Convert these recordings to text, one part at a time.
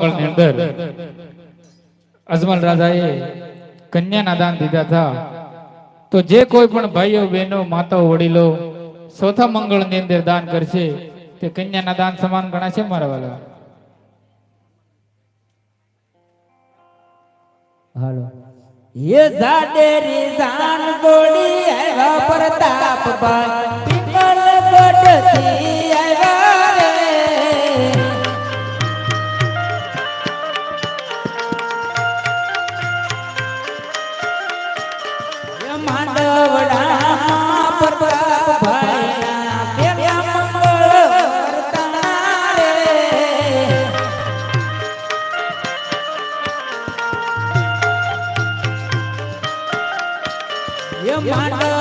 સ્થળની અંદર અજમલ રાજાએ કન્યાના દાન દીધા હતા તો જે કોઈ પણ ભાઈઓ બહેનો માતાઓ વડીલો ચોથા મંગળની અંદર દાન કરશે તે કન્યાના દાન સમાન ગણાશે મારા વાલા હાલો. યે જાડેરી જાન બોડી હે વાપરતા પબા પિંગલ ગોટથી એ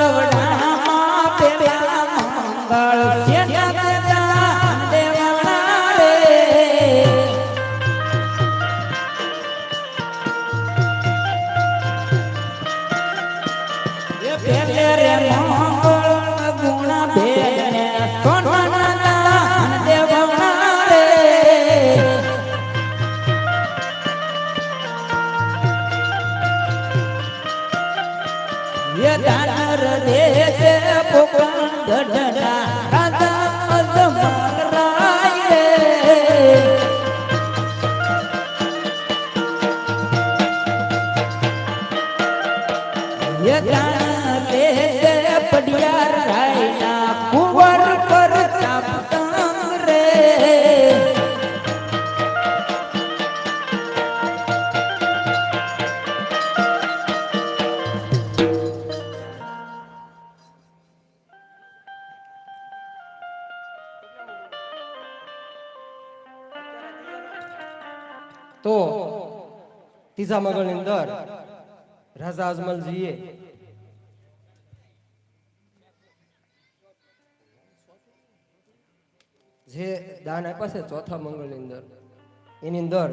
તો ત્રીજા મગળની અંદર રાજા અજમલજીએ જે દાન આપ્યા છે ચોથા મંગળની અંદર, એની અંદર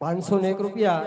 પાંચસો ને એક રૂપિયા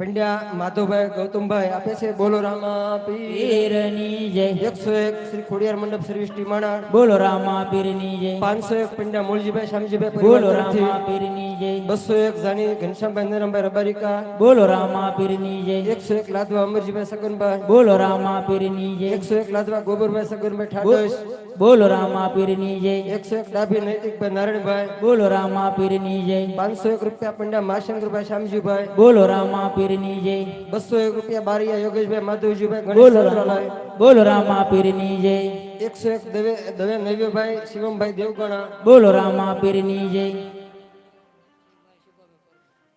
પંડ્યા માધવભાઈ ગૌતમભાઈ આપે છે. બોલો રામા પીર. પીરની જય. એકસો એક શ્રી ખોડિયાર મંડપ સર્વિસ ટીમાણા બોલો રામા પીરની જય. પાંચસો એક પંડ્યા મૂળજીભાઈ શામજીભાઈ બોલો રામા પીરની જય. બસો એક જાની ઘનશ્યામભાઈ નરમભાઈ રબારિકા. બોલો રામા પીરની જય. એકસો એક લાદવા અમરજીભાઈ સગનભાઈ. બોલો રામા પીરની જય. એકસો એક લાદવા ગોબરભાઈ સગનભાઈ ઠાડોસ બોલો રામા પીરની જય. એકસો એક ડાભી નૈતિકભાઈ નારાયણભાઈ. બોલો રામા પીરની જય. પાંચસો એક રૂપિયા પંડ્યા માશંકરભાઈ શામજીભાઈ. બોલો રામા પીરની જય. બસો એક રૂપિયા બારિયા યોગેશભાઈ માધવજીભાઈ બોલો રામા બોલો રામા પીરની જય. એકસો એક દવે દવે નૈવ્યભાઈ શિવમભાઈ દેવગણા. બોલો રામા પીરની જય.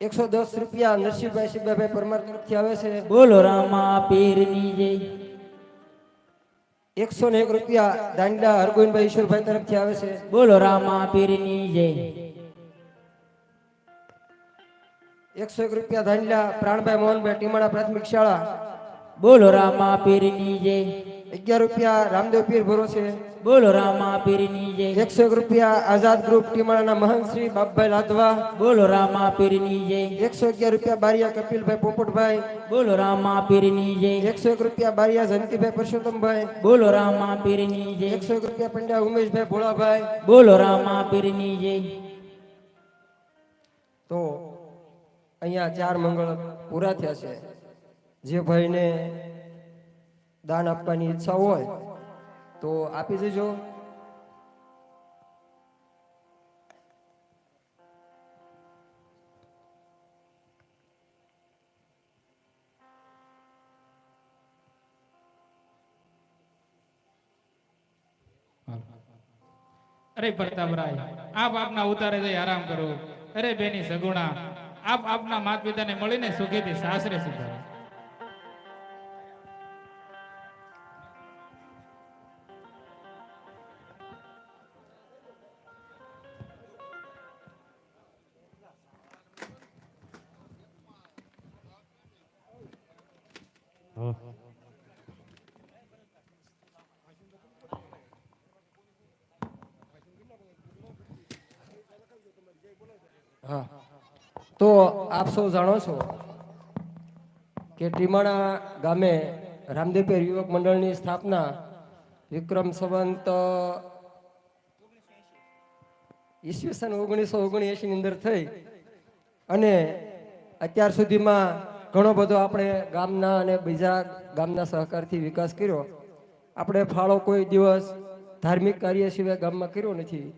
એકસો દસ રૂપિયા નરસિંહભાઈ શિવભાઈ પરમાર તરફથી આવે છે. બોલો રામા પીરની જય. એકસો ને એક રૂપિયા દાંડા હરગોવિંદભાઈ ઈશ્વરભાઈ તરફથી આવે છે. બોલો રામા પીરની જય. એકસો એક રૂપિયા દાંડા પ્રાણભાઈ મોહનભાઈ ટીમાણા પ્રાથમિક શાળા. બોલો રામા પીરની જય. અગિયાર રૂપિયા રામદેવ પીર ભરોસે બોલો રામા પીરની જય. એકસો એક રૂપિયા આઝાદ ગ્રુપ ટીમાણાના મહંત શ્રી બાપભાઈ લાદવા બોલો રામા પીરની જય. એકસો અગિયાર રૂપિયા બારિયા કપિલભાઈ પોપટભાઈ. બોલો રામા પીરની જય. એકસો એક રૂપિયા બારિયા જયંતિભાઈ પરસોત્તમભાઈ. બોલો રામા પીરની જય. એકસો એક રૂપિયા પંડ્યા ઉમેશભાઈ ભોળાભાઈ. બોલો રામા પીરની જય. તો અહીંયા ચાર મંગળ પૂરા થયા છે. જે ભાઈને દાન આપવાની ઈચ્છા હોય તો આપી દેજો. અરે પ્રતાપરાય, આપ આપના ઉતારે જઈ આરામ કરો. અરે બેની સગુણા, આપ આપના માતા પિતાને મળીને સુખેથી સાસરે સુધારો. હા. તો આપ સૌ જાણો છો કે ટીમાણા ગામે રામદેવપેર યુવક મંડળની સ્થાપના વિક્રમ સંવંત ઈસવીસન ઓગણીસો ઓગણએંશી ની અંદર થઈ અને અત્યાર સુધીમાં ઘણો બધો આપણે ગામના અને બીજા ગામના સહકારથી વિકાસ કર્યો. આપણે ફાળો કોઈ દિવસ ધાર્મિક કાર્ય સિવાય ગામમાં કર્યો નથી.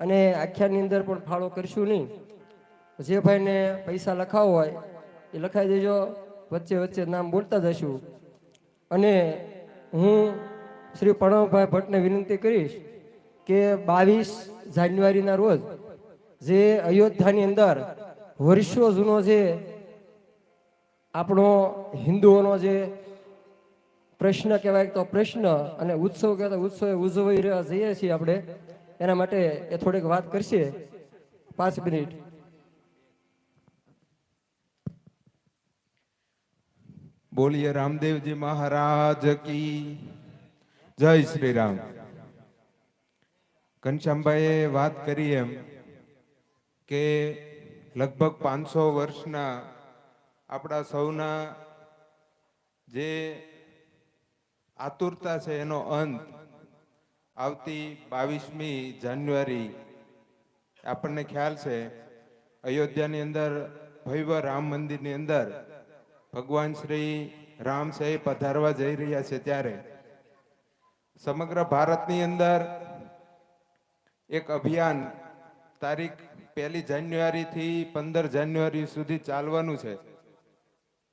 અને આખ્યાનની અંદર પણ ફાળો કરશું નહીં. જે ભાઈને પૈસા લખાવો હોય, એ લખાઈ દેજો, વચ્ચે વચ્ચે નામ બોલતા જશું. અને હું શ્રી પ્રણવભાઈ ભટ્ટને વિનંતી કરીશ કે બાવીસ જાન્યુઆરીના રોજ જે અયોધ્યાની અંદર વર્ષો જૂનો જે આપણો હિન્દુઓનો જે પ્રશ્ન કહેવાય તો પ્રશ્ન અને ઉત્સવ કહેવાય ઉત્સવ ઉજવી રહ્યા જઈએ છીએ આપણે. એના માટે એ થોડીક વાત કરશે. પાંચ મિનિટ. બોલીએ રામદેવજી મહારાજ કી જય શ્રી રામ ઘનશ્યામભાઈએ વાત કરી એમ કે લગભગ પાંચસો વર્ષના આપણા સૌના જે આતુરતા છે એનો અંત આવતી બાવીસમી જાન્યુઆરી આપણને ખ્યાલ છે. અયોધ્યાની અંદર, ભવ્ય રામ મંદિરની અંદર ભગવાન શ્રી રામ છે પધારવા જઈ રહ્યા છે ત્યારે. સમગ્ર ભારતની અંદર એક અભિયાન તારીખ પહેલી જાન્યુઆરીથી પંદર જાન્યુઆરી સુધી ચાલવાનું છે.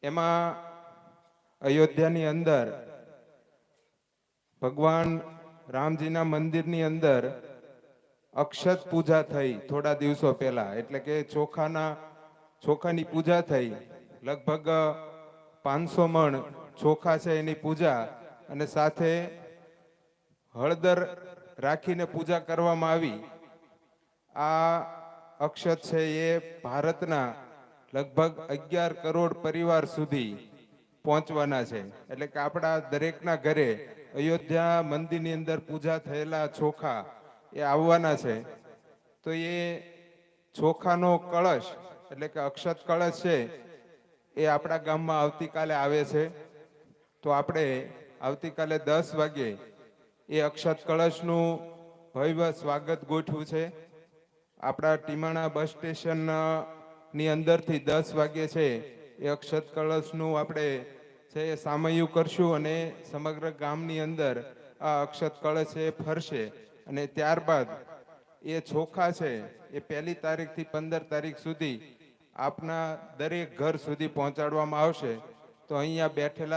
એમાં અયોધ્યાની અંદર ભગવાન રામજીના મંદિરની અંદર અક્ષત પૂજા થઈ થોડા દિવસો પહેલા. એટલે કે ચોખાના, ચોખાની પૂજા થઈ. લગભગ પાંચસો મણ ચોખા છે એની પૂજા અને સાથે હળદર રાખીને પૂજા કરવામાં આવી. આ અક્ષત છે એ ભારતના લગભગ અગિયાર કરોડ પરિવાર સુધી પહોંચવાના છે. એટલે કે આપણા દરેકના ઘરે અયોધ્યા મંદિરની અંદર પૂજા થયેલા ચોખા એ આવવાના છે. તો એ ચોખાનો કળશ, એટલે કે અક્ષત કળશ છે, એ આપણા ગામમાં આવતીકાલે આવે છે. તો આપણે આવતીકાલે દસ વાગે એ અક્ષત કળશનું ભવ્ય સ્વાગત ગોઠવું છે. આપણા ટીમાણા બસ સ્ટેશન ની અંદરથી દસ વાગે છે, એ અક્ષત કળશનું આપણે છે એ સામયું કરશું અને સમગ્ર ગામની અંદર આ અક્ષત કળશ છે ફરશે અને ત્યારબાદ એ ચોખા છે, એ પહેલી તારીખથી પંદર તારીખ સુધી આપના દરેક ઘર સુધી પહોંચાડવામાં આવશે. તો અહીંયા બેઠેલા